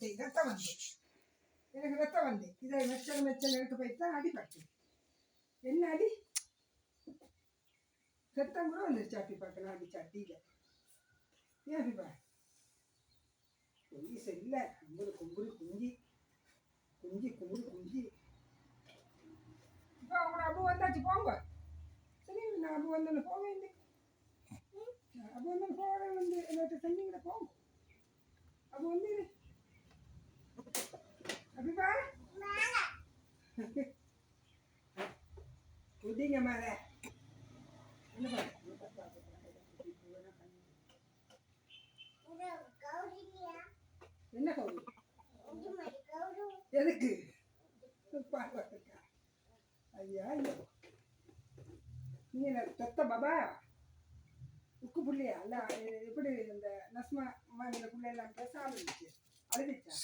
அடிபட்டு ரத்தம் வந்து எனக்கு ரத்தம் வந்து இதை மெச்சல் மெச்சல் எடுத்து போயிட்டு தான் அடிபட்டு. என்ன அடி? ரத்தம் கூட வந்துருச்சு அப்படி பார்க்கலாம் அடிச்சு அடியில் ஏன் அப்படிப்பா பா? பொய் சரியில்லை கும்புறு கும்புறு குஞ்சி. குஞ்சி கும்புறு குஞ்சி. இப்போ உங்களோட அப்போ வந்தாச்சு போங்க. சரி நான் அப்போ வந்தோன்னு போக வேண்டிய அப்போ வந்து போக வந்து எல்லாத்தையும் செஞ்சீங்களா போங்க. அப்போ வந்து அப்படிப்பா குதிங்க மேல. என்னப்பா என்ன கௌரி? எதுக்கு? பார்க்கறதுக்கா ஐயா ஐயோ. நீ என்ன தொத்த பாபா? உக்கு புள்ளியா? அல்ல எப்படி இந்த நஸ்மா அம்மா இந்த புள்ளை எல்லாம் பேச ஆரம்பிச்சு அழுதுச்சா?